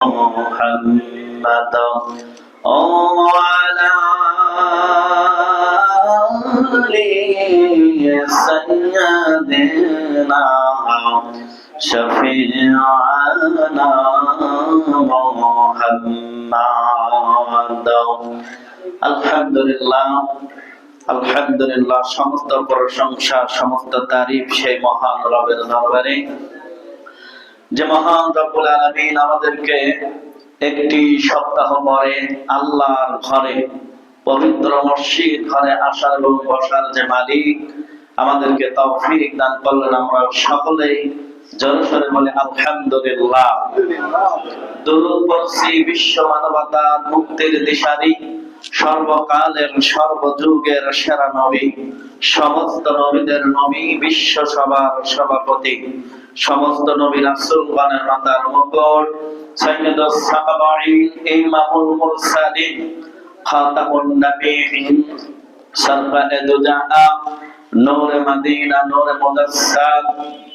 محمد وعلى آل سيدنا شفيعنا محمد الحمد لله আলহামদুলিল্লাহ সমস্ত প্রশংসা সমস্ত তারিফ সেই মহান রবের দরবারে যে মহান রব্বুল আলামিন আমাদেরকে একটি সপ্তাহ পরে আল্লাহর ঘরে, পবিত্র মসজিদ ঘরে আসার এবং বসার যে মালিক, আমাদেরকে তৌফিক দান করলেন আমরা সকলেই। জনসরে বলে, আলহামদুলিল্লাহ। দরুদ বিশ্ব মানবতার মুক্তির দিশারি। সর্বকালের, সর্বযুগের সেরা নবী, সমস্ত নবীদের নবী, বিশ্ব সভার সভাপতি, সমস্ত নবী রাসূলগণের মাতার মুকুট সাইয়্যিদুস সাহাবাঈন ইমামুল মুরসালিন, খাতামুন নবীয়িন সরকারে দুজাহা নূর মদিনা, নূর মুদাসসার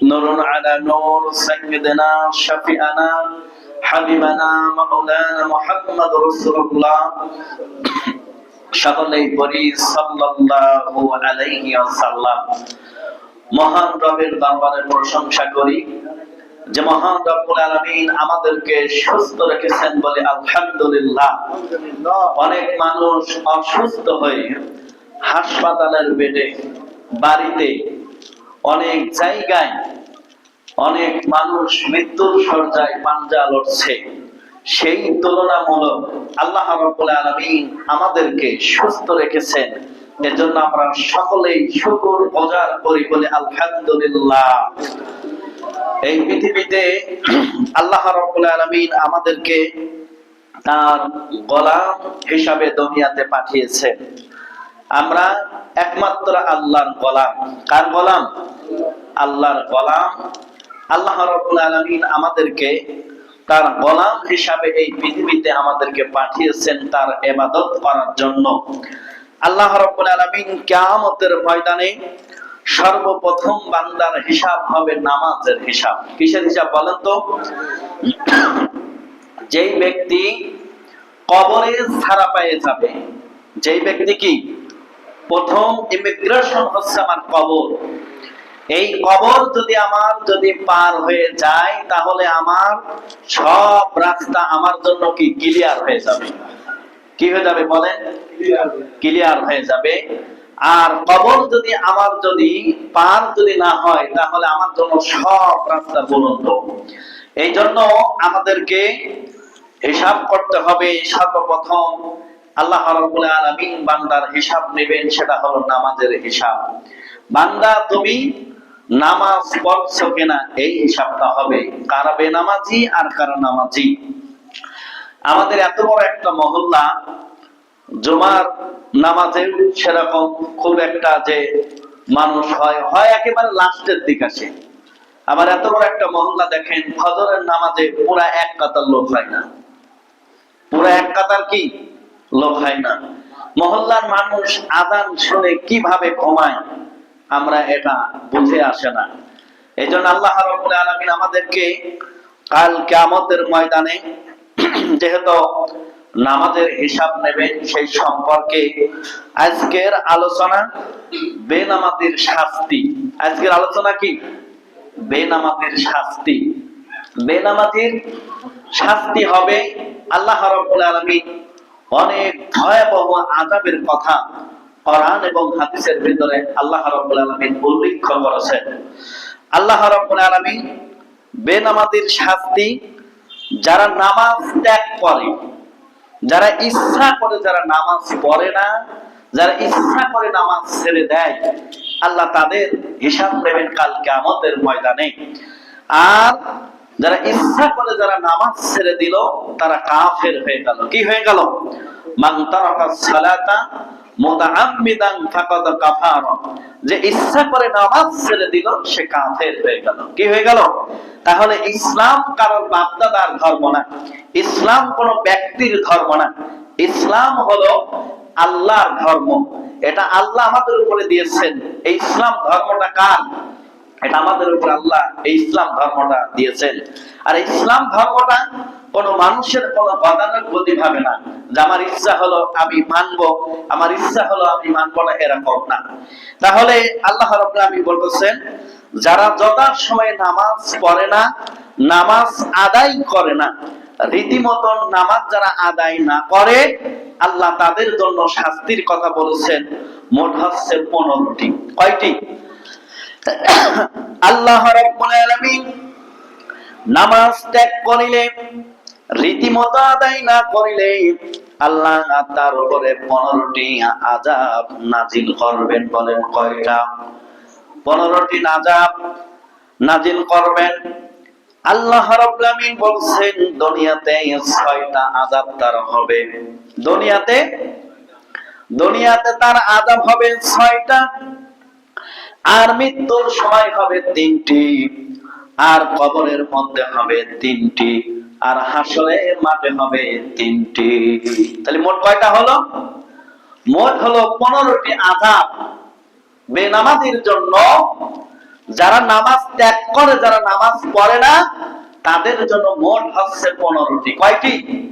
নূরুন আলা নূর, সাইয়্যিদিনা শাফিআনা সকলেই পড়ি সাল্লাল্লাহু আলাইহি ওয়াসাল্লাম। মহান রবের দরবারে প্রশংসা করি। যে মহান রব্বুল আলামিন আমাদেরকে সুস্থ রেখেছেন বলে আলহামদুলিল্লাহ। অনেক মানুষ অসুস্থ হয়ে হাসপাতালের বেডে, বাড়িতে অনেক জায়গায় অনেক মানুষ মৃত্যুর সজ্জায় পাঞ্জা লড়ছে। সেই তুলনামূলক আল্লাহ রাব্বুল আলামিন আমাদেরকে সুস্থ রেখেছেন। এজন্য আমরা সকলেই শুকর ওজার করি বলে আলহামদুলিল্লাহ। এই পৃথিবীতে আল্লাহ রাব্বুল আলামিন আমাদেরকে তার গোলাম হিসাবে দুনিয়াতে পাঠিয়েছেন আমরা একমাত্র আল্লাহর গোলাম। কার গোলাম? আল্লাহর গোলাম আল্লাহ রাব্বুল আলামিন আমাদেরকে তার গোলাম হিসাবে এই পৃথিবীতে আমাদেরকে পাঠিয়েছেন তার ইবাদত করার জন্য। আল্লাহ রাব্বুল আলামিন কিয়ামতের ময়দানে সর্বপ্রথম বান্দার হিসাব হবে নামাজের হিসাব। কিসের হিসাব বলেন তো? যেই ব্যক্তি কবরে ছাড়া পেয়ে যাবে, যেই ব্যক্তি কি? প্রথম ইমিগ্রেশন হচ্ছে আমার কবর। এই কবর যদি আমার যদি পার হয়ে যায় তাহলে আমার সব রাস্তা আমার জন্য কি ক্লিয়ার হয়ে যাবে? কি হয়ে যাবে বলেন? ক্লিয়ার হয়ে যাবে। আর কবর যদি আমার যদি পার যদি না হয় তাহলে আমার জন্য সব রাস্তা বলন্দ। এই জন্য আমাদেরকে হিসাব করতে হবে। সর্বপ্রথম আল্লাহ রাব্বুল আলামিন বান্দার হিসাব নেবেন সেটা হলো নামাজের হিসাব। বান্দা তুমি নামাজ পড়ছো কিনা? এই হিসাবটা হবে। কারা বেনামাজি আর কারা নামাজি? আমাদের এত বড় একটা মহল্লা, জমার নামাজে সেরকম খুব একটা যে মানুষ হয় হয় একেবারে লাস্টের দিক আসে। আবার এত বড় একটা মহল্লা দেখেন, ফজরের নামাজে পুরা এক কাতার লোক হয় না। পুরা এক কাতার কি? লোক হয় না। মহল্লার মানুষ আদান শুনে কীভাবে ঘুমায়? আমরা এটা বুঝে আসে না। এই জন্য আল্লাহ রাব্বুল আলামিন আমাদেরকে কাল কিয়ামতের ময়দানে যেহেতু নামাজের হিসাব নেবেন, সেই সম্পর্কে আজকের আলোচনা বেনামাজির শাস্তি। আজকের আলোচনা কি? বেনামাজির শাস্তি। বেনামাজির শাস্তি হবে আল্লাহ রাব্বুল আলামিন অনেক ভয়াবহ আযাবের কথা। কোরআন এবং হাদিসের ভিতরে আল্লাহ রাব্বুল আলামিন উল্লেখ করেছেন। আল্লাহ রাব্বুল আলামিন বেনামাজির শাস্তি যারা নামাজ ত্যাগ করে, যারা ইচ্ছা করে যারা নামাজ পড়ে না, যারা ইচ্ছা করে নামাজ ছেড়ে দেয়, আল্লাহ তাদের হিসাব নেবেন কাল কিয়ামতের ময়দানে। আর যারা ইচ্ছা করে যারা নামাজ ছেড়ে দিল, তারা কাফের হয়ে গেল। কি হয়ে গেল? সালাতা মুতাআম্মিদান ফাকাদ যে ইচ্ছা করে নামাজ ছেড়ে দিল, সে কাফের হয়ে গেল। কি হয়ে গেল? তাহলে ইসলাম কারোর ধর্ম না। ইসলাম কোন ব্যক্তির ধর্ম না। ইসলাম হলো আল্লাহর ধর্ম। এটা আল্লাহ আমাদের উপরে দিয়েছেন। এই ইসলাম ধর্মটা কার? এটা আমাদের উপর আল্লাহ এই ইসলাম ধর্মটা দিয়েছেন। আর ইসলাম ধর্মটা কোন মানুষের কোন গতানুগতি ভাবে না। যে আমার ইচ্ছা হলো আমি মানবো, আমার ইচ্ছা হলো আমি মানবো না এরকম না। তাহলে আল্লাহ রব্লা আমি বলতেছেন, যারা যথার সময় নামাজ পড়ে না, নামাজ আদায় করে না রীতিমতন নামাজ যারা আদায় না করে, আল্লাহ তাদের জন্য শাস্তির কথা বলেছেন। মোট হচ্ছে পনেরোটি। কয়টি? আল্লাহ নামাজ ত্যাগ করিলে আদায় না করিলে আল্লাহ তার উপরে পনেরোটি আজাব নাজিল করবেন বলেন কয়টা? পনেরোটি নাজিল করবেন। আল্লাহ বলছেন, দুনিয়াতে ছয়টা আযাব তার হবে। দুনিয়াতে? দুনিয়াতে তার আযাব হবে ছয়টা। আর মৃত্যুর সময় হবে তিনটি, আর কবরের মধ্যে হবে তিনটি, আর হাসরের মাঠে হবে তিনটি। তাহলে মোট কয়টা হলো? মোট হলো পনেরোটি আযাব বেনামাজির জন্য। যারা নামাজ ত্যাগ করে, যারা নামাজ পড়ে না, তাদের জন্য মোট হচ্ছে পনেরোটি। কয়টি?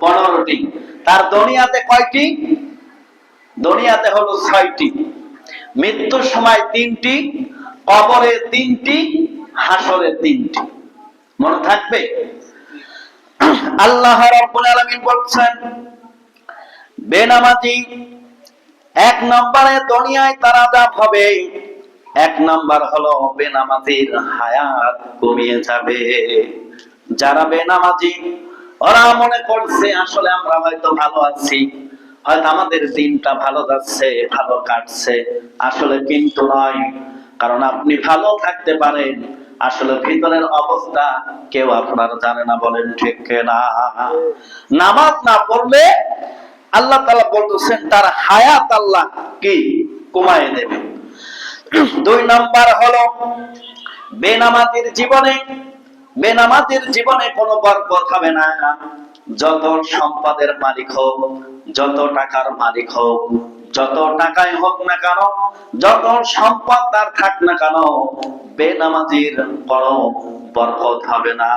পনেরোটি। তার দুনিয়াতে কয়টি? দুনিয়াতে হলো ছয়টি। মৃত্যুর সময় তিনটি, কবরে তিনটি, হাসরে তিনটি। মনে থাকবে? আল্লাহ রাব্বুল আলামিন বলছেন, বেনামাজি এক নম্বরে দুনিয়ায় তারা যা হবে, এক নাম্বার হলো বেনামাজির হায়াত কমিয়ে যাবে। যারা বেনামাজি, ওরা মনে করছে আসলে আমরা হয়তো ভালো আছি। হয়তো আমাদের দিনটা ভালো যাচ্ছে, ভালো কাটছে, আসলে কিন্তু নয়। কারণ আপনি ভালো থাকতে পারেন, আসলে ভিতরের অবস্থা কেউ আপনার জানে না, বলেন ঠিক না নামাজ না পড়লে আল্লাহ তালা বলতেছেন, তার হায়াত আল্লাহ কি? কমায় দেবে। দুই নাম্বার হলো, বেনামাতির জীবনে বেনামাতির জীবনে কোনো বরকত হবে না। যত সম্পদের মালিক হোক, যত টাকার মালিক হোক, যত টাকাই হোক না কেন, যত সম্পদ তার থাক না কেন, বেনামাজির কোনো বরকত হবে না।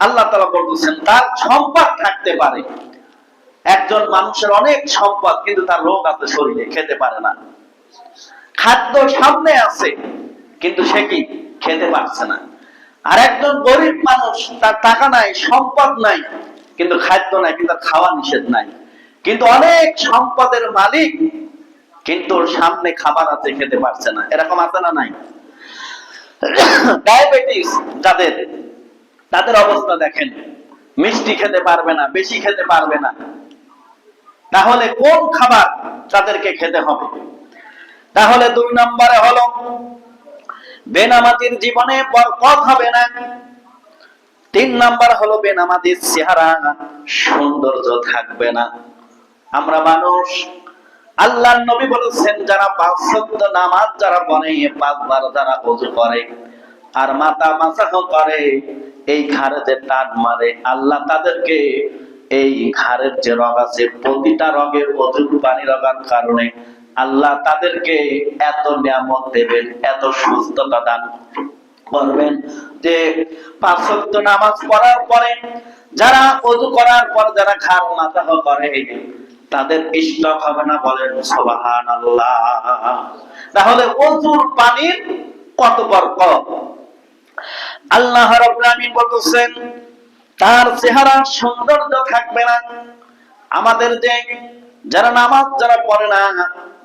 আল্লাহ তালা বলতেছেন, তার সম্পদ থাকতে পারে। একজন মানুষের অনেক সম্পদ, কিন্তু তার রোগ আছে শরীরে, খেতে পারে না। খাদ্য সামনে আছে, কিন্তু সে কি? খেতে পারছে না। আর একজন গরিব মানুষ, তার টাকা নাই, সম্পদ নাই, কিন্তু খাদ্য নাই, কিন্তু খাওয়া নিষেধ নাই। কিন্তু অনেক সম্পদের মালিক কিন্তু সামনে খাবার আছে খেতে পারছে না। এরকম আছে না নাই? ডায়াবেটিস যাদের, তাদের অবস্থা দেখেন। মিষ্টি খেতে পারবে না, বেশি খেতে পারবে না। তাহলে কোন খাবার তাদেরকে খেতে হবে? তাহলে দুই নম্বরে হলো বেনামাতির জীবনে বরকত হবে না। তিন নাম্বার হলো বেনামাতির চেহারা, সৌন্দর্য থাকবে না। আমরা মানুষ আল্লাহ নবী বলেছেন, যারা পাঁচ সত্য নামাজ যারা পড়ে, পাঁচবার যারা অজু করে আর মাথা মাসাহ করে, এই ঘাড়ে যে টান মারে, আল্লাহ তাদেরকে এই ঘাড়ের যে রগ আছে, প্রতিটা রগের অজুর পানি রগার কারণে আল্লাহ তাদেরকে এত নিয়ামত দেবেন, এত সুস্থতা দান করবেন যে পাঁচ নামাজ পড়ার পরে, যারা অজু করার পর যারা খার মাথা করে, তাদের ইষ্টক হবে না বলেন সোবাহান আল্লাহ তাহলে অজুর পানির কত বরকত? আল্লাহ রাব্বুল বলতেছেন, তার চেহারা সৌন্দর্য থাকবে না। আমাদের যে যারা নামাজ যারা পড়ে না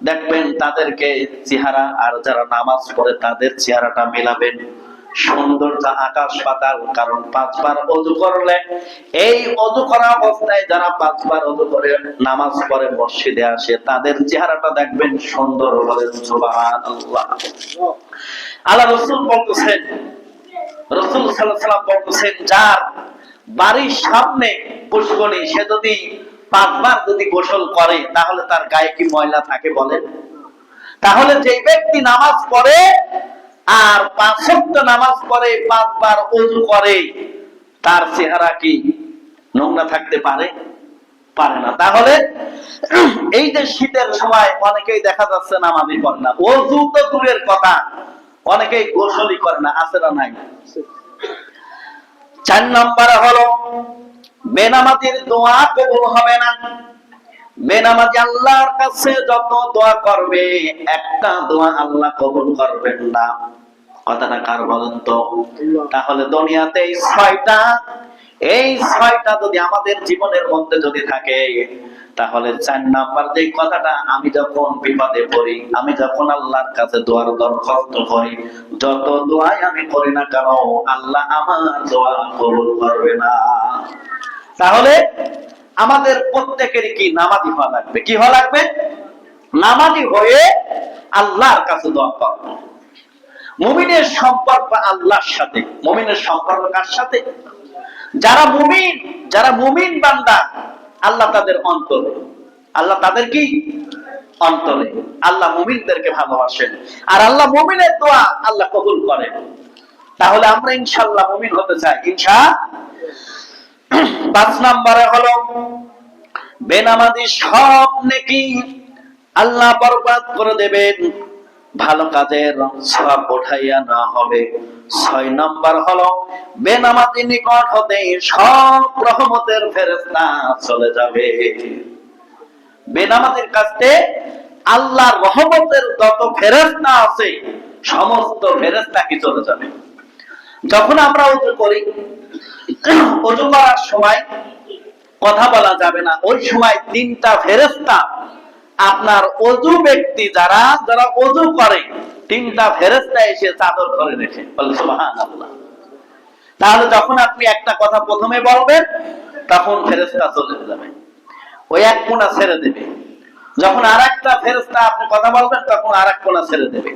দেখবেন তাদেরকে চেহারা আর যারা নামাজ পড়ে তাদের চেহারাটা মেলাবেন। সুন্দর আল্লাহ বলতেছেন বলতেছেন, যার বাড়ির সামনে সে যদি পাঁচবার যদি গোসল করে, তাহলে তার গায়ে কি ময়লা থাকে বলেন? তাহলে যে ব্যক্তি নামাজ পড়ে আর পাঁচ সপ্তাহ নামাজ পড়ে, পাঁচবার অজু করে, তার চেহারা কি নোংরা থাকতে পারে? পারে না। তাহলে এই যে শীতের সময় অনেকেই দেখা যাচ্ছে নামাজই করে না। অজু তো দূরের কথা। অনেকেই গোসলই করে না, আছে না নাই? চার নম্বরে হলো বেনামাজির দোয়া কবুল হবে না। বেনামাজি আল্লাহর কাছে যত দোয়া করবে, একটা দোয়া আল্লাহ কবুল করবেন না। কথাটা কার বলেন তো? তাহলে দুনিয়াতে এই ছয়টা এই ছয়টা যদি আমাদের জীবনের মধ্যে যদি থাকে, তাহলে চার নাম্বার যে কথাটা, আমি যখন বিপদে পড়ি, আমি যখন আল্লাহর কাছে দোয়ার দরখাস্ত করি, যত দোয়াই আমি করি না কেন, আল্লাহ আমার দোয়া কবুল করবে না। তাহলে আমাদের প্রত্যেকেরই কি নামাজি হওয়া লাগবে? কি হওয়া লাগবে? নামাজি হয়ে আল্লাহর কাছে দোয়া করব মুমিনের সম্পর্ক আল্লাহর সাথে। মুমিনের সম্পর্ক কার সাথে? যারা মুমিন যারা মুমিন বান্দা, আল্লাহ তাদের অন্তরে। আল্লাহ তাদের কি? অন্তরে। আল্লাহ মুমিনদেরকে ভালোবাসেন। আর আল্লাহ মুমিনের দোয়া আল্লাহ কবুল করেন। তাহলে আমরা ইনশাল্লাহ মুমিন হতে চাই। ইনশা পাঁচ নম্বরে হলো, বেনামাজি সব নেকি আল্লাহ বরবাদ করে দেবেন। ভালো কাজের সব উঠাইয়া না হবে। ছয় নম্বর হলো, বেনামাজি নিকট হতে সব রহমতের ফেরেস্তা চলে যাবে। বেনামাজির কাছে আল্লাহ রহমতের যত ফেরেস্তা আছে, সমস্ত ফেরেস্তা কি চলে যাবে। যখন আমরা উজু করি উজু করার সময় কথা বলা যাবে না। ওই সময় তিনটা ফেরেস্তা আপনার অজু ব্যক্তি যারা যারা অজু করে, তিনটা ফেরেস্তা এসে চাদর করে রেখে। তাহলে যখন আপনি একটা কথা প্রথমে বলবেন, তখন ফেরেস্তা চলে যাবে। ওই এক কোনা ছেড়ে দেবে। যখন আর একটা ফেরেস্তা আপনি কথা বলবেন, তখন আর এক কোনা ছেড়ে দেবে।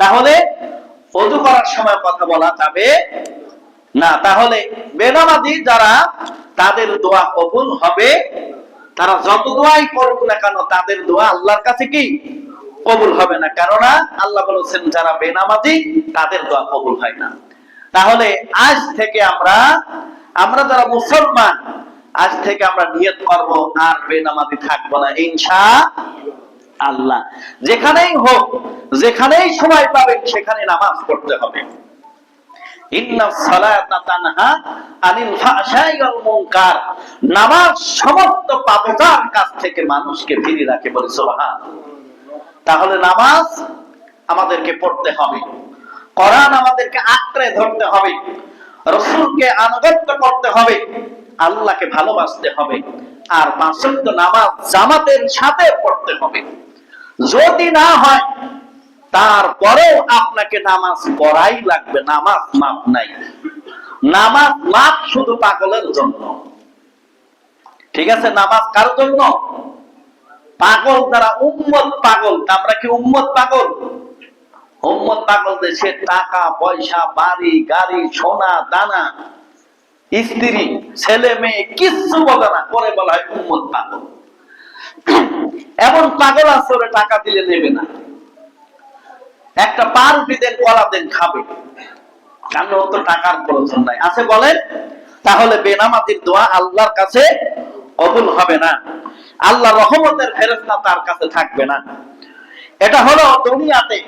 তাহলে অজু করার সময় কথা বলা যাবে না। তাহলে বেনামাজি যারা তাদের দোয়া কবুল হবে, তারা যত দোয়াই করুক না কেন, তাদের দোয়া আল্লাহর কাছে কি? কবুল হবে না। কেননা আল্লাহ বলেছেন, যারা বেনামাজি, তাদের দোয়া কবুল হয় না। তাহলে আজ থেকে আমরা আমরা যারা মুসলমান, আজ থেকে আমরা নিয়ত করব, আর বেনামাজি থাকব না। ইনশা আল্লাহ। যেখানেই হোক, যেখানেই সময় পাবেন, সেখানে নামাজ পড়তে হবে। তাহলে নামাজ আমাদেরকে পড়তে হবে। কোরআন আমাদেরকে আঁকড়ে ধরতে হবে। রসুলকে আনুগত্য করতে হবে। আল্লাহকে ভালোবাসতে হবে। আর পাঁচক্ত নামাজ জামাতের সাথে পড়তে হবে। যদি না হয়, তারপরেও আপনাকে নামাজ পড়াই লাগবে, নামাজ মাপ নাই। নামাজ মাপ শুধু পাগলের জন্য। ঠিক আছে, নামাজ কার জন্য? পাগল যারা, উম্মত পাগল। আমরা কি উম্মত পাগল? উম্মত পাগল দেশে টাকা, পয়সা, বাড়ি, গাড়ি, সোনা, দানা, স্ত্রী, ছেলে, মেয়ে, কিচ্ছু বোঝে না, করে বলা হয় উম্মত পাগল। এমন পাগল আছে, ওরে টাকা দিলে নেবে না। একটা পাউরুটি দেন কলা দেন খাবে। তো টাকার প্রয়োজন নাই। আছে বলেন, তাহলে বেনামাজির দোয়া আল্লাহর কাছে হবে না। আল্লাহ রহমতের তার কাছে থাকবে না। এটা হলো দুনিয়াতে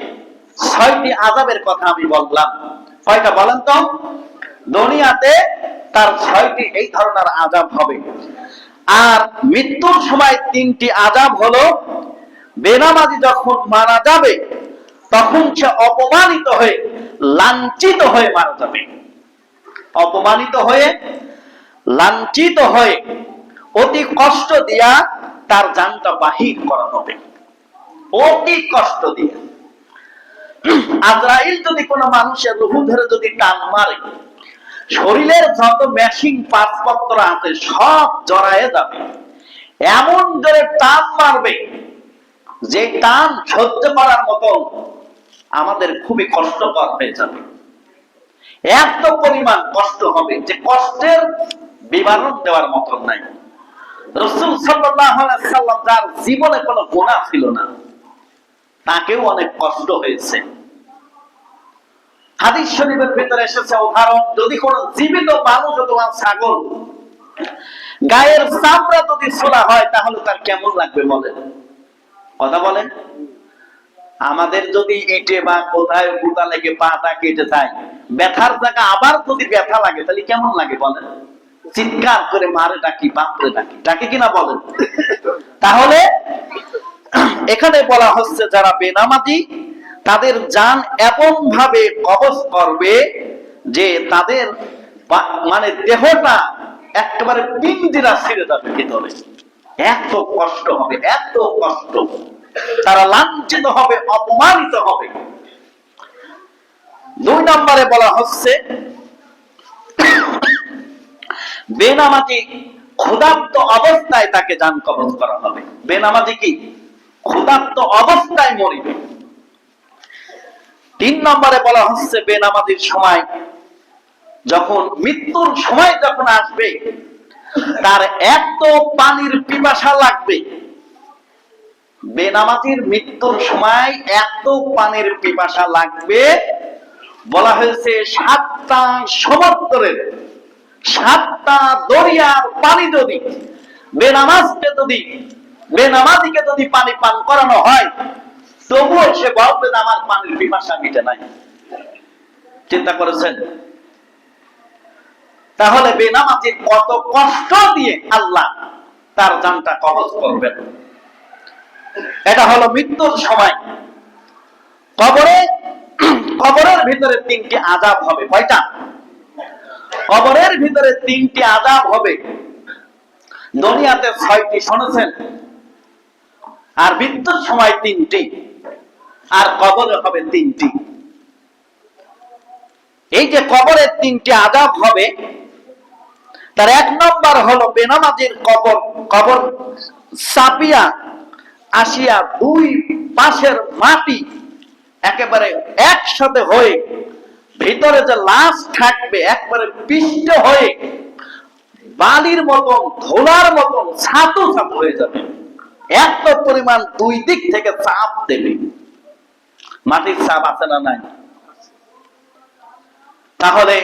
ছয়টি আজাবের কথা আমি বললাম। কয়টা বলেন তো? দুনিয়াতে তার ছয়টি এই ধরনের আজাব হবে। আর মৃত্যুর সময় তিনটি আজাব হলো, বেনামাজি যখন মারা যাবে, তখন সে অপমানিত হয়ে, লাঞ্ছিত হয়ে মারা যাবে। অপমানিত হয়ে, লাঞ্ছিত হয়ে, অতি কষ্ট দিয়া তার জানটা বাহির করা হবে। অতি কষ্ট দিয়ে। আজরাইল যদি কোনো মানুষের রুহু ধরে যদি টান মারে শরীরের যত মেশিন পাসপত্র আছে, সব জড়ায়ে যাবে। এমন জোরে টান মারবে, যে টান সহ্য করার মতো আমাদের খুবই কষ্টকর হয়ে যাবে। এত পরিমাণ কষ্ট হবে যে কষ্টের বিবরণ দেওয়ার মতন নাই। রসুল সাল্লাম যার জীবনে কোনো গোনা ছিল না, তাকেও অনেক কষ্ট হয়েছে। হাদিস শরীফের ভিতরে এসেছে, উদাহরণ, যদি কোন জীবিত মানুষ অথবা ছাগল গায়ের চামড়া যদি ছোলা হয়, তাহলে তার কেমন লাগবে বলেন? কথা বলেন। আমাদের যদি ইটে বা কোথায় গুতা লেগে পাটা কেটে যায়, ব্যথার জায়গা আবার যদি ব্যথা লাগে, তাহলে কেমন লাগে বলেন? চিৎকার করে মারে ডাকি, বাপরে ডাকি ডাকি কিনা বলেন? তাহলে এখানে বলা হচ্ছে, যারা বেনামাজি তাদের যান এমন ভাবে কবজ করবে যে তাদের মানে দেহটা একেবারে পিন্দিরা ছিঁড়ে যাবে ভিতরে। এত কষ্ট হবে, এত কষ্ট। তারা লাঞ্ছিত হবে, অপমানিত হবে। দুই নম্বরে বলা হচ্ছে, বেনামাজি ক্ষুধার্ত অবস্থায় তাকে যান কবজ করা হবে। বেনামাজি কি? ক্ষুধার্ত অবস্থায় মরিবে। তিন নম্বরে বলা হচ্ছে বেনামাজির সময়। যখন মৃত্যুর সময় যখন আসবে, তার এত পানির পিপাসা লাগবে। বেনামাজির মৃত্যুর সময় এত পানির পিপাসা লাগবে। বলা হয়েছে সাতটা সমুদ্রের, সাতটা দরিয়ার পানি যদি, বেনামাজকে যদি, বেনামাজিকে যদি পানি পান করানো হয় তবুও সে বলবে আমার পানির পিপাসা মিটে নাই। চিন্তা করেছেন? তাহলে বেনামাজির কত কষ্ট দিয়ে আল্লাহ তার জানটা কবজ করবেন। এটা হলো মৃত্যুর সময়। কবরে, কবরের ভিতরে তিনটি আজাব হবে। কয়টা? কবরের ভিতরে তিনটি আজাব হবে। দুনিয়াতে ছয়টি শুনেছেন। আর মৃত্যুর সময় তিনটি। আর কবরে হবে তিনটি। এই যে কবরের তিনটি আজাব হবে, তার এক নম্বর হলো বেনামাজির কবর কবর সাপিয়া আসিয়া দুই পাশের মাটি একেবারে একসাথে হয়ে, ভিতরে যে লাশ থাকবে একবারে পিষ্ট হয়ে, বালির মতন, ধোলার মতন ছাতু ছাতু হয়ে যাবে। এত পরিমাণ দুই দিক থেকে চাপ দেবে। মাটির চাপ আছে না নাই? তাহলে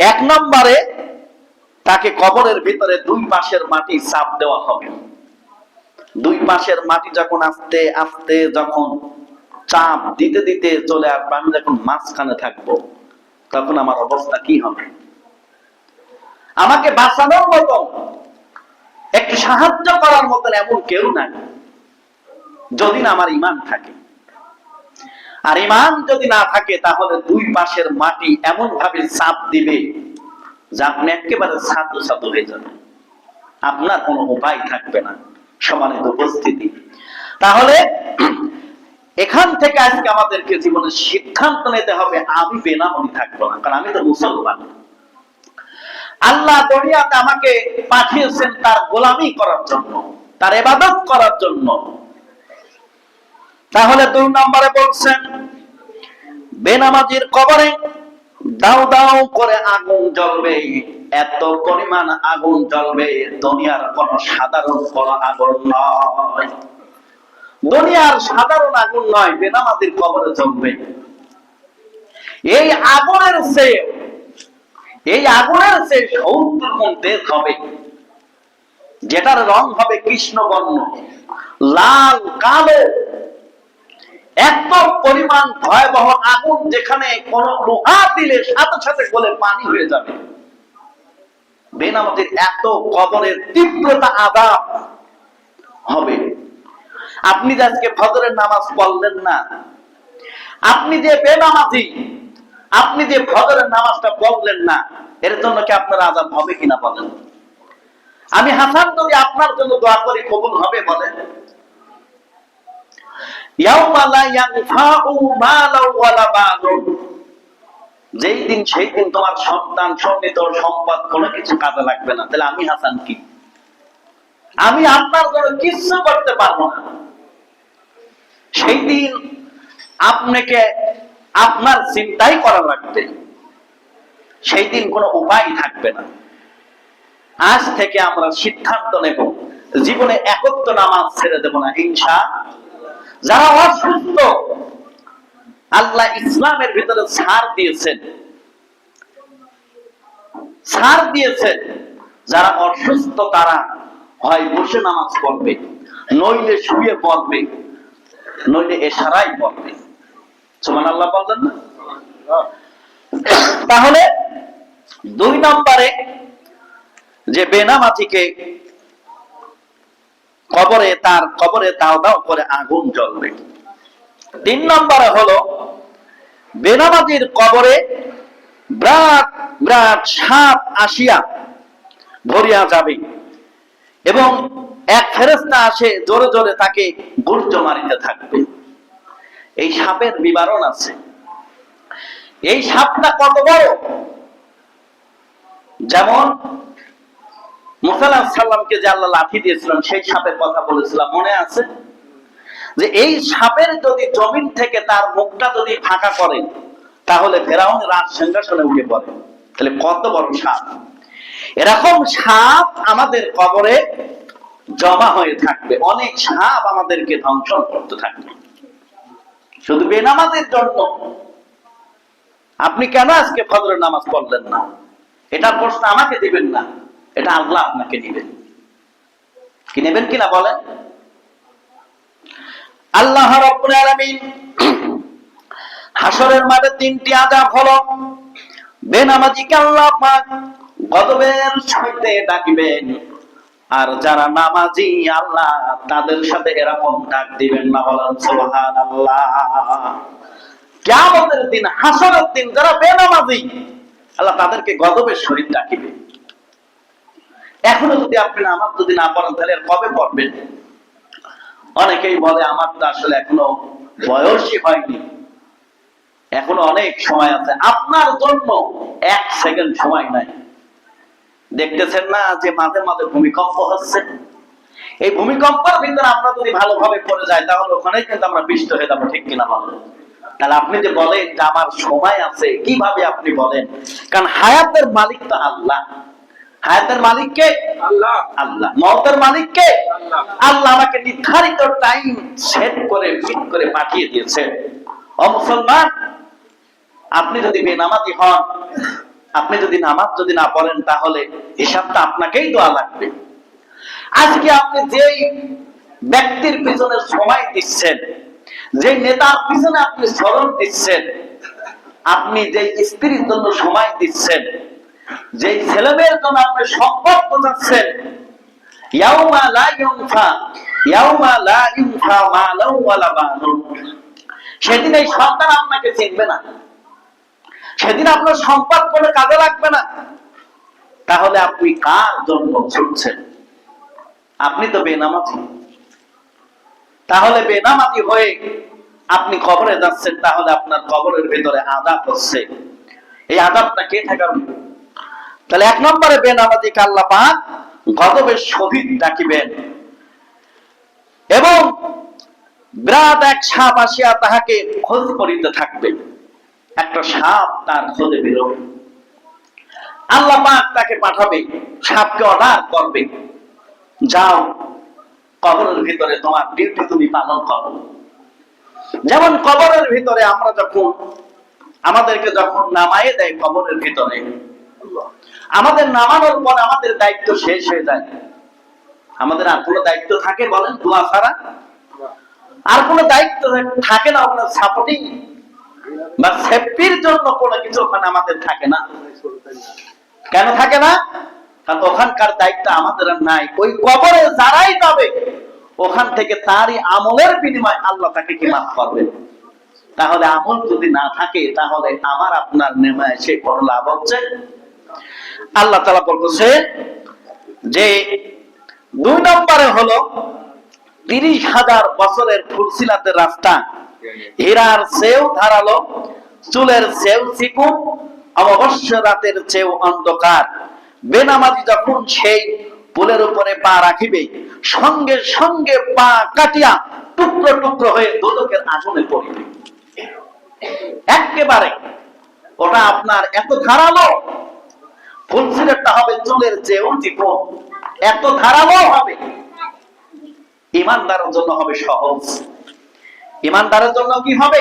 এক নম্বরে তাকে কবরের ভিতরে দুই পাশের মাটি চাপ দেওয়া হবে। দুই পাশের মাটি যখন আস্তে আস্তে যখন চাপ দিতে দিতে চলে আসবে, আমি যখন মাঝখানে থাকব, তখন আমার অবস্থা কি হবে? আমাকে বাঁচানোর মতন একটু সাহায্য করার মতন এমন কেউ নাই। যদি না আমার ইমান থাকে। আর ইমান যদি না থাকে, তাহলে দুই পাশের মাটি এমন ভাবে চাপ দিবে যে আপনি একেবারে ছাত্র ছাত্র হয়ে যাবে। আপনার কোনো উপায় থাকবে না, সমানিত উপস্থিতি। তাহলে, এখান থেকে আজকে আমাদেরকে জীবনে সিদ্ধান্ত নিতে হবে, আমি বেনামনি থাকব না, কারণ আমি তো মুসলমান। আল্লাহ দুনিয়াতে আমাকে পাঠিয়েছেন তার গোলামি করার জন্য, তার এবাদত করার জন্য। তাহলে দুই নম্বরে বলছেন, বেনামাজির কবরে দাও দাও করে আগুন জ্বলবে, এত পরিমাণ আগুন জ্বলবে, দুনিয়ার কোন সাধারণ কোন আগুন নয়। দুনিয়ার সাধারণ আগুন নয়, বেনামাজির কবরে জ্বলবে। এই আগুনের সে এই আগুনের সে সত্তর তেজ হবে, যেটার রং হবে কৃষ্ণ বর্ণ লাল, কালো এত পরিমাণ ভয়াবহ আগুন যেখানে কোন লোহা দিলে সাথে সাথে গলে পানি হয়ে যাবে। বেনামাজির এত কবরের তীব্রতা আদাব হবে। আপনি যে আজকে ফজরের নামাজ পড়লেন না, আপনি যে বেনামাজি, আপনি যে ফজরের নামাজটা পড়লেন না, এর জন্য কি আপনার আজাব হবে কিনা বলেন? আমি হাসান যদি আপনার জন্য দোয়া করি কবুল হবে বলেন ইয়াউমা লা ইয়ানফাউ মালু ওয়ালা বানুন। যেই দিন, সেই দিন তোমার সন্তান সম্পদ কোনো কিছু কাজে লাগবে না। তাহলে আমি হাসান কি? আমি আপনার জন্য করতে পারব না। সেই দিন আপনাকে আপনার চিন্তাই করা লাগবে। সেই দিন কোনো উপায় থাকবে না। আজ থেকে আমরা সিদ্ধান্ত নেব, জীবনে একত্র নামাজ ছেড়ে দেব না হিংসা যারা অসুস্থ, আল্লাহ ইসলামের ভিতরে ছাড় দিয়েছেন। ছাড় দিয়েছেন। যারা অসুস্থ, তারা হয় বসে নামাজ পড়বে, নইলে শুয়ে পড়বে, নইলে এশারাই পড়বে। সুমান আল্লাহ বললেন না? তাহলে দুই নম্বরে যে বেনামাতিকে কবরে তার কবরে দাও দাও করে আগুন জ্বলবে। তিন নম্বরে হলো বেনামাজির কবরে বিরাট বিরাট সাপ আসিয়া ভরিয়া যাবে এবং এক ফেরেস্তা আসে জোরে জোরে তাকে গুর্জ মারিতে থাকবে। এই সাপের বিবরণ আছে। এই সাপটা কত বড়? যেমন মুসাল্লাহ সাল্লামকে যে আল্লাহ লাঠি দিয়েছিলাম সেই সাপের কথা বলেছিলাম, মনে আছে? যে এই সাপের যদি জমিন থেকে তার মুখটা যদি ফাঁকা তাহলে ফেরাউন সিংহাসনে উঠে পড়ে। তাহলে কত বড় সাপ? এরকম সাপ আমাদের কবরে জমা হয়ে থাকবে। অনেক সাপ আমাদেরকে ধ্বংস করতে থাকবে। শুধু বেনামাজের জন্য। আপনি কেন আজকে ফজরের নামাজ পড়লেন না? এটার প্রশ্ন আমাকে দিবেন না। এটা আল্লাহ আপনাকে দিবেন কি নেবেন কিনা বলেন? আল্লাহ হাসরের মাঠে তিনটি আযাব হলো, বেনামাজিকে আল্লাহ পাক গজবের সহিতে ডাকিবেন, আর যারা নামাজি আল্লাহ তাদের সাথে এরকম ডাক দিবেন না বলেন, সুবহানাল্লাহ। কিয়ামতের দিন হাসরের দিন যারা বেনামাজি, আল্লাহ তাদেরকে গদবের শরীর ডাকিবে। এখনও যদি আপনি নামাজ যদি না পড়েন, তাহলে কবে পড়বেন? অনেকেই বলে, আমার তো আসলে এখনও বয়সই হয়নি। এখনও অনেক সময় আছে। আপনার জন্য এক সেকেন্ড সময় নাই। দেখতেছেন না যে মাঝে মাঝে ভূমিকম্প হচ্ছে? এই ভূমিকম্পের ভিতরে আমরা যদি ভালোভাবে পড়ে যাই, তাহলে ওখানেই কিন্তু আমরা পিষ্ট হয়ে যাব, ঠিক কিনা বলেন? তাহলে আপনি যে বলেন যে আমার সময় আছে, কীভাবে আপনি বলেন? কারণ হায়াতের মালিক তো আল্লাহ। হায়াতের মালিক কে আল্লাহ। আল্লাহ। মতের মালিক কে আল্লাহ। আল্লাহ আমাকে নির্ধারিত টাইম সেট করে ফিট করে পাঠিয়ে দিয়েছে ও মুসলমান আপনি যদি বেনামাজি হন আপনি যদি নামাজ যদি না পড়েন তাহলে হিসাবটা আপনাকেই দেওয়া লাগবে। আজকে আপনি যেই ব্যক্তির পিছনে সময় দিচ্ছেন যে নেতার পিছনে আপনি স্মরণ দিচ্ছেন আপনি যে স্ত্রীর জন্য সময় দিচ্ছেন যে ছেলেমেয়ের জন্য আপনি সম্পদ বোঝাচ্ছেন ইয়াউমা লা ইউনফা, ইয়াউমা লা ইউনফা মালু ওয়ালা সেদিন এই সন্তান আপনাকে চিনবে না। সেদিন আপনার সম্পদ কোনো কাজে লাগবে না। তাহলে আপনি কার জন্য ছুটছেন? আপনি তো বেনামাজি। তাহলে বেনামাজি হয়ে আপনি কবরে যাচ্ছেন, তাহলে আপনার কবরের ভেতরে আদাব হচ্ছে। এই আদাবটা কে ঠেকাবে? তাহলে এক নম্বরে বেনামাজি কাল্লা পাক গজবের শহীদ ডাকিবেন। এবং বিরাট এক সাপ আসিয়া তাহাকে খোঁজ করিতে থাকবে। একটা সাপ তার খোঁজে বেরোবে আল্লাহ পাক তাকে পাঠাবে, সাপকে অর্ডার করবে। যাও, কবরের ভিতরে তোমার ডিউটি তুমি পালন করো। যেমন কবরের ভিতরে আমরা যখন, আমাদেরকে যখন নামায়ে দেয় কবরের ভিতরে আমাদের নামানোর পর আমাদের দায়িত্ব শেষ হয়ে যায়। আমাদের আর কোনো দায়িত্ব থাকে বলেন, দোয়া ছাড়া? আর কোনো দায়িত্ব থাকে না আপনার সাপোর্টিং বা সেফটির জন্য কোনো কিছু ওখানে আমাদের থাকে না। কেন থাকে না? কারণ ওখানকার দায়িত্ব আমাদের নাই। ওই কবরে যারাই যাবে, ওখান থেকে তারই আমলের বিনিময় আল্লাহ তাকে কি মাফ করবে? তাহলে আমল যদি না থাকে, তাহলে আমার আপনার নেমায় সে কোনো লাভ হচ্ছে? আল্লাহ তালা বলতেছে যে দুই নম্বরে হলো তিরিশ হাজার বছরের ফুলসিলাতের রাস্তা। হীরার চেয়েও ধারালো, চুলের চেয়েও চিকুন অমাবস্য রাতের চেয়েও অন্ধকার। বেনামাজি যখন সেই পুলের উপরে পা রাখিবে, সঙ্গে সঙ্গে পা কাটিয়া টুকরো টুকরো হয়ে দোলকের আগুনে পড়িবে। একেবারে ওটা আপনার এত ধারালো ফুলসিলেটটা হবে চুলের এত হবে। ইমানদারের জন্য হবে সহজ। ইমানদারের জন্য কি হবে?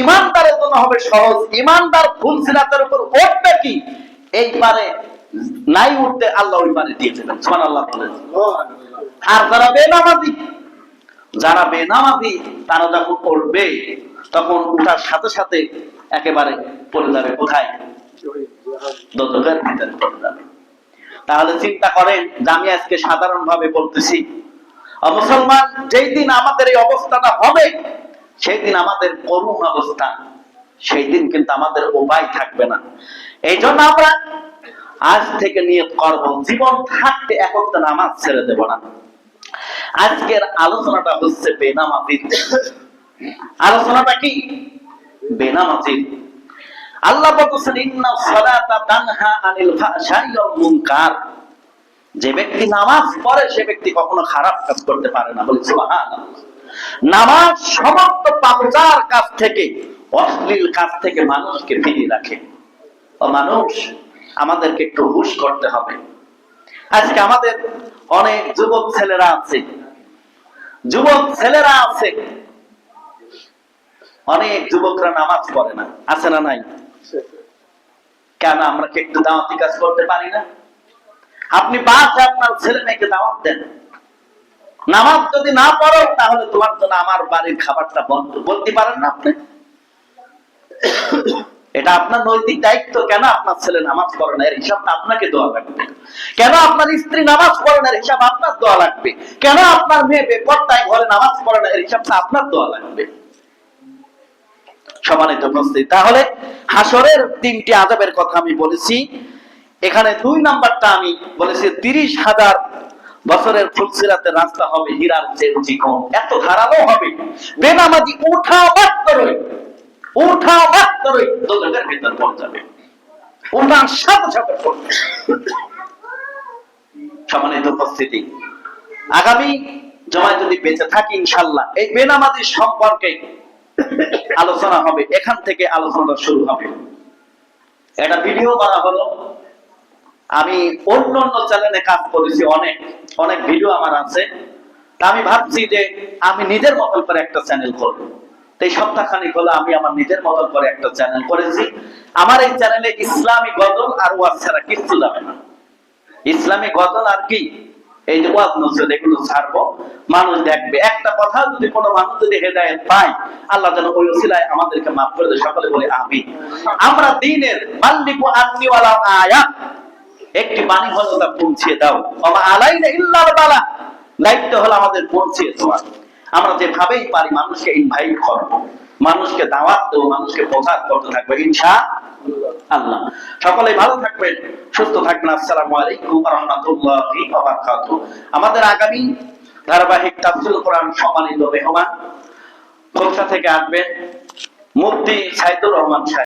ইমানদারের জন্য হবে সহজ। ইমানদার ফুল সিরাতের উপর উঠবে কি? নাই উঠতে আল্লাহ ওই পারে আল্লাহ আর যারা বেনামাজি যারা বেনামাজি, তারা যখন উঠবে, তখন উঠার সাথে সাথে একেবারে পড়ে যাবে কোথায় তাহলে চিন্তা করেন, যে আমি আজকে সাধারণ ভাবে বলতেছি মুসলমান যেই দিন আমাদের এই অবস্থাটা হবে, সেই দিন আমাদের করুণ অবস্থা, সেই দিন কিন্তু আমাদের উপায় থাকবে না। এই জন্য আমরা আজ থেকে নিয়ত করব, জীবন থাকতে একত্র নামাজ ছেড়ে দেব না। আজকের আলোচনাটা হচ্ছে বেনামাজির। আলোচনাটা কি? বেনামাজির। আল্লাহ বলতেছেন যে ব্যক্তি নামাজ পড়ে, সে ব্যক্তি কখনো খারাপ কাজ করতে পারে না। বলে নামাজ সমস্ত পাপজার কাজ থেকে, অশ্লীল কাজ থেকে মানুষকে ফিরিয়ে রাখে। ও মানুষ, আমাদেরকে একটু হুশ করতে হবে। আজকে আমাদের অনেক যুবক ছেলেরা আছে। যুবক ছেলেরা আছে। অনেক যুবকরা নামাজ পড়ে না। আছে না নাই? কেন আমরা একটু দাওয়াতি কাজ করতে পারি না? আপনি বাসে আপনার ছেলে মেয়েকে দাওয়াত দেন। নামাজ যদি না পড়ো, তাহলে তোমার জন্য আমার বাড়ির খাবারটা বন্ধ। বলতে পারেন না আপনি? এটা আপনার নৈতিক দায়িত্ব। কেন আপনার ছেলে নামাজ পড়ে না? এর হিসাবটা আপনাকে দেওয়া লাগবে। কেন আপনার স্ত্রী নামাজ পড়ে না? এর হিসাব আপনার দেওয়া লাগবে। কেন আপনার মেয়ে বেপরটায় ঘরে নামাজ পড়ে না? এর হিসাবটা আপনার দেওয়া লাগবে। সমানিত উপস্থিত। তাহলে হাসরের তিনটি আজাবের কথা আমি বলেছি। এখানে দুই নাম্বারটা আমি বলেছি, তিরিশ হাজার বছরের ফুলসিরাতে রাস্তা হবে হীরার চেয়ে চিকন। এত ধারালো হবে। বেনামাজি উঠা মাত্রই উঠা মাত্রই দোজখের ভিতর পড়ে যাবে। উঠার সাথে সাথে পড়বে সম্মানিত উপস্থিতি, আগামী জমায় যদি বেঁচে থাকি ইনশাল্লাহ, এই বেনামাজি সম্পর্কে আলোচনা হবে, এখান থেকে আলোচনাটা শুরু হবে। একটা ভিডিও করা হলো। আমি অন্য অন্য চ্যানেলে কাজ করেছি, অনেক অনেক ভিডিও আমার আছে। তা আমি ভাবছি যে আমি নিজের মতন করে একটা চ্যানেল করব। এই সপ্তাহখানিক হলো আমি আমার নিজের মতন করে একটা চ্যানেল করেছি। আমার এই চ্যানেলে ইসলামী গজল আর ওয়াজ ছাড়া কিচ্ছু যাবে না। ইসলামী গজল আর কি? এই যে ওয়াজ নজরুল এগুলো ছাড়বো। মানুষ দেখবে। একটা কথা যদি কোনো মানুষ যদি হেদায়েত পায়, আল্লাহ যেন ওই ওসিলায় আমাদেরকে মাফ করে দেয়। সকলে বলে আমি আমরা দিনের মাল্লিকু আন্নিওয়ালা আয়াত। একটি বাণী হলো তা পৌঁছিয়ে দাও। বাবা আলাইনা ইল্লাল বালা। দায়িত্ব হলো আমাদের পৌঁছিয়ে দেওয়া। আমরা যেভাবেই পারি মানুষকে ইনভাইট করব। মানুষকে দাওয়াত দেবো, মানুষকে প্রচার করতে থাকবে। ইনশা আল্লাহ সকলে ভালো থাকবেন, সুস্থ থাকবেন। আসসালামু আলাইকুম রহমতুল্লাহি আমাদের আগামী ধারাবাহিক তাফসীর কোরআন সম্মানিত মেহমান কলকাতা থেকে আসবেন মুফতি সাইদুর রহমান সাহেব।